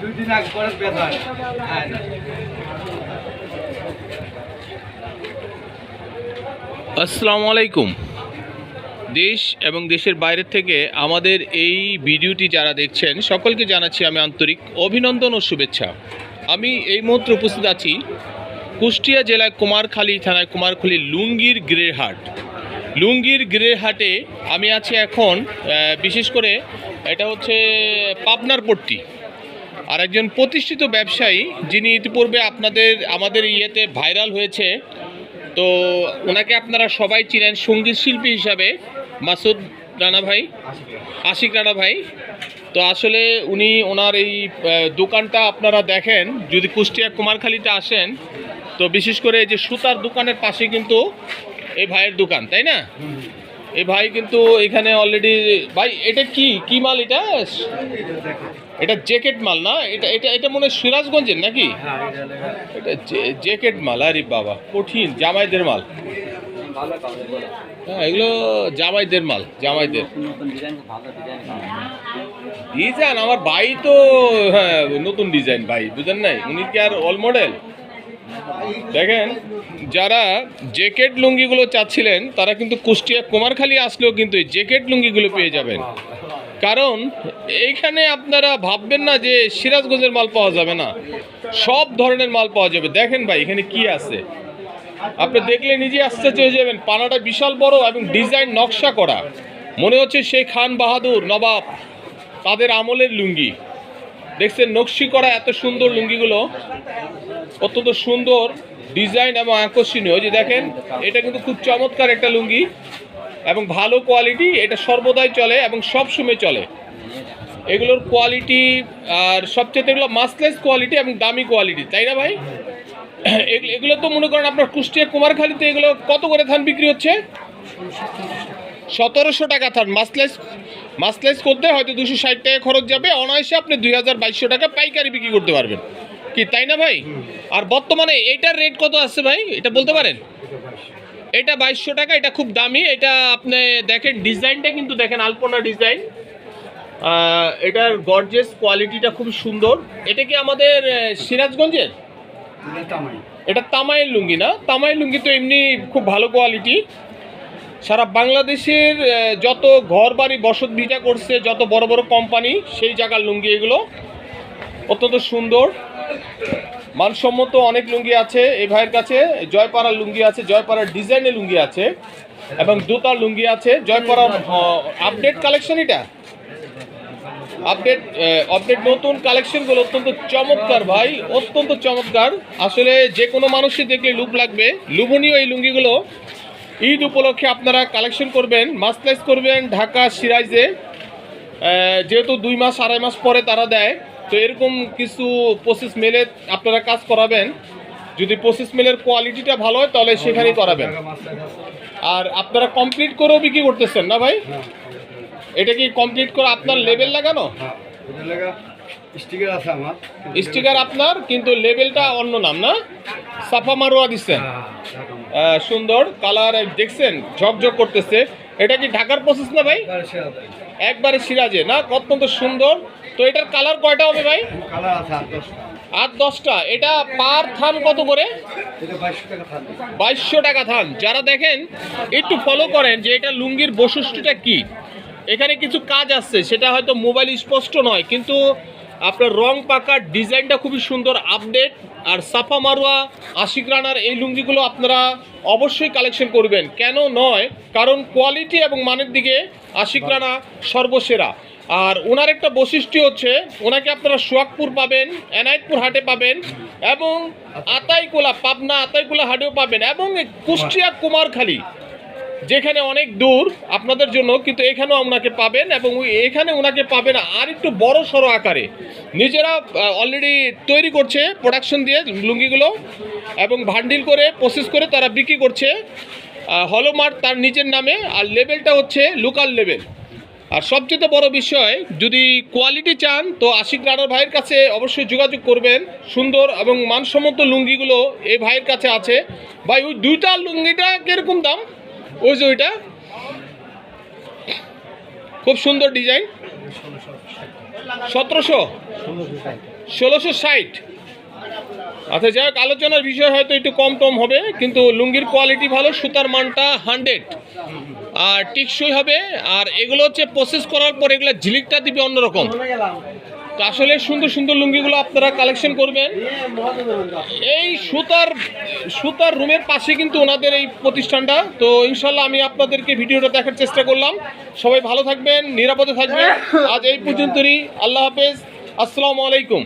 দুই দিন আগে পরে বেতন হ্যাঁ। আসসালামু আলাইকুম। দেশ এবং দেশের বাইরে থেকে আমাদের এই ভিডিওটি যারা দেখছেন, সকলকে জানাচ্ছি আমি আন্তরিক অভিনন্দন ও শুভেচ্ছা। আমি এই মুহূর্তে উপস্থিত আছি কুষ্টিয়া জেলায় কুমারখালী থানায় কুমারখালী লুঙ্গির গ্রেহাট। লুঙ্গির গ্রেহাটে আমি আছি এখন বিশেষ করে এটা হচ্ছে পাবনার পট্টি। আর একজন প্রতিষ্ঠিত ব্যবসায়ী, যিনি ইতিপূর্বে আপনাদের, আমাদের ইয়েতে ভাইরাল হয়েছে, তো ওনাকে আপনারা সবাই চিনেন সংগীত শিল্পী হিসাবে, মাসুদ রানা ভাই, আশিক রানা ভাই। তো আসলে উনি ওনার এই দোকানটা আপনারা দেখেন, যদি কুষ্টিয়া কুমারখালীতে আসেন, তো বিশেষ করে যে সুতার দোকানের পাশে কিন্তু এই ভাইয়ের দোকান, তাই না? এই ভাই কিন্তু এখানে অলরেডি ভাই, এটা কি? কি মাল এটা? এটা জ্যাকেট মাল না? এটা এটা এটা মনে হয় সিরাজগঞ্জের নাকি? এটা জ্যাকেট মাল, আরে বাবা, কঠিন জামাইদের মাল। হ্যাঁ এগুলো জামাইদের মাল, জামাইদের। ডিজাইন, আমার ভাই তো হ্যাঁ নতুন ডিজাইন ভাই বুঝেন নাই? উনি কি আর অল মডেল দেখেন, যারা জ্যাকেট লুঙ্গিগুলো চাচ্ছিলেন, তারা কিন্তু কুষ্টিয়া কুমারখালী আসলেও কিন্তু এই জ্যাকেট লুঙ্গিগুলো পেয়ে যাবেন। কারণ, এইখানে আপনারা ভাববেন না যে সিরাজগঞ্জের মাল পাওয়া যাবে না। সব ধরনের মাল পাওয়া যাবে। দেখেন ভাই, এখানে কি আছে? আপনি দেখলে নিজে আশ্চর্য হয়ে যাবেন। পানাটা বিশাল বড় এবং ডিজাইন নকশা করা। মনে হচ্ছে সেই খান বাহাদুর নবাব, তাদের আমলের লুঙ্গি। দেখছেন নকশি করা এত সুন্দর লুঙ্গিগুলো, অত্যন্ত সুন্দর ডিজাইন এবং আকর্ষণীয়। যে দেখেন, এটা কিন্তু খুব চমৎকার একটা লুঙ্গি এবং ভালো কোয়ালিটি, এটা সর্বদাই চলে এবং সব সময় চলে। এগুলোর কোয়ালিটি আর সবচেয়ে এগুলো মাসলেস কোয়ালিটি এবং দামি কোয়ালিটি, তাই না ভাই? এগুলো- তো মনে করেন আপনার কুষ্টিয়া কুমারখালীতে এগুলো কত করে থান বিক্রি হচ্ছে? সতেরোশো টাকা থান মাসলেস মাসলেস করতে হয়তো দুশো ষাট টাকা খরচ যাবে। অনায়াসে আপনি দুই হাজার বাইশশো টাকা পাইকারি বিক্রি করতে পারবেন। কি তাই না ভাই? আর বর্তমানে এইটার রেট কত আছে ভাই? এটা বলতে পারেন? এটা বাইশশো টাকা এটা খুব দামি। এটা আপনি দেখেন ডিজাইনটা কিন্তু দেখেন আলপনা ডিজাইন। এটার গর্জেস কোয়ালিটিটা খুব সুন্দর। এটা কি আমাদের সিরাজগঞ্জের? এটা তামাইয়ের লুঙ্গি না? তামাইয়ের লুঙ্গি তো এমনি খুব ভালো কোয়ালিটি সারা বাংলাদেশের যত ঘর বাড়ি বসত ভিটা করছে, যত বড় বড় কোম্পানি সেই জায়গার লুঙ্গি এগুলো অত্যন্ত সুন্দর। মানসম্মত অনেক লুঙ্গি আছে এই ভাইয়ের কাছে। জয়পাড়ার লুঙ্গি আছে, জয়পাড়ার ডিজাইনের লুঙ্গি আছে এবং দুতার লুঙ্গি আছে। জয়পাড়ার আপডেট কালেকশন এটা? আপডেট আপডেট নতুন কালেকশনগুলো অত্যন্ত চমৎকার ভাই, অত্যন্ত চমৎকার। আসলে যে কোনো মানুষই দেখলে লুপ লাগবে। লুবনীয় এই লুঙ্গিগুলো ঈদ উপলক্ষে আপনারা কালেকশন করবেন মাসলাইজ করবেন ঢাকা সিরাইজে যেহেতু দুই মাস আড়াই মাস পরে তারা দেয় তো এরকম কিছু পঁচিশ মেলে আপনারা কাজ করাবেন। যদি পঁচিশ মেলের কোয়ালিটিটা ভালো হয় তাহলে সেখানেই করাবেন। আর আপনারা কমপ্লিট করেও বিক্রি করতেছেন না ভাই? এটা কি কমপ্লিট করে আপনার লেভেল লাগানো? হ্যাঁ স্টিকার আছে আমার স্টিকার আপনার কিন্তু লেভেলটা অন্য নাম না? সাফা মারোয়া দিচ্ছেন। হ্যাঁ। সুন্দর কালার দেখছেন ঝকঝক করতেছে। এটা কি ঢাকার প্রসেস না ভাই? একবারে সিরাজে না? অত্যন্ত সুন্দর। তো এটার কালার কয়টা হবে ভাই? আট দশটা। এটা পার থান কত করে? বাইশশো টাকা থান। যারা দেখেন একটু ফলো করেন যে এটা লুঙ্গির বৈশিষ্ট্যটা কি। এখানে কিছু কাজ আছে সেটা হয়তো মোবাইল স্পষ্ট নয় কিন্তু আপনার রং পাকার ডিজাইনটা খুবই সুন্দর আপডেট আর সাফা মারোয়া, আশিক রানার এই লুঙ্গিগুলো আপনারা অবশ্যই কালেকশন করবেন। কেন নয়, কারণ কোয়ালিটি এবং মানের দিকে আশিক রানা সর্বসেরা। আর ওনার একটা বৈশিষ্ট্য হচ্ছে, ওনাকে আপনারা সোয়াগপুর পাবেন, এনায়েতপুর হাটে পাবেন, এবং আতাইকোলা, পাবনা আতাইকোলা হাটেও পাবেন, এবং কুষ্টিয়া কুমারখালী। যেখানে অনেক দূর আপনাদের জন্য কিন্তু এখানেও ওনাকে পাবেন এবং এখানে ওনাকে পাবেন আর একটু বড় সড়ো আকারে। নিজেরা অলরেডি তৈরি করছে প্রোডাকশন দিয়ে লুঙ্গিগুলো এবং ভান্ডিল করে প্রসেস করে তারা বিক্রি করছে। হলমার্ট তার নিজের নামে আর লেভেলটা হচ্ছে লোকাল লেভেল আর সবচেয়ে বড় বিষয়, যদি কোয়ালিটি চান তো আশিক রানার ভাইয়ের কাছে অবশ্যই যোগাযোগ করবেন। সুন্দর এবং মানসম্মত লুঙ্গিগুলো এই ভাইয়ের কাছে আছে। ভাই, ওই দুইটা লুঙ্গিটা কীরকম দাম? ওই যে ওইটা। খুব সুন্দর ডিজাইন। সতেরোশো? ষোলোশো ষাট। আচ্ছা যাই হোক, আলোচনার বিষয় হয়তো একটু কম টম হবে, কিন্তু লুঙ্গির কোয়ালিটি ভালো, সুতার মানটা হান্ড্রেড আর টিকসই হবে, আর এগুলো হচ্ছে প্রসেস করার পর এগুলো ঝিলিকটা দিবে অন্যরকম। আসলে সুন্দর সুন্দর লুঙ্গিগুলো আপনারা কালেকশন করবেন। এই সুতার সুতার রুমের পাশে কিন্তু ওনাদের এই প্রতিষ্ঠানটা। তো ইনশাল্লাহ আমি আপনাদেরকে ভিডিওটা দেখার চেষ্টা করলাম। সবাই ভালো থাকবেন, নিরাপদে থাকবেন। আজ এই পর্যন্তই। আল্লাহ হাফেজ। আসসালামু আলাইকুম।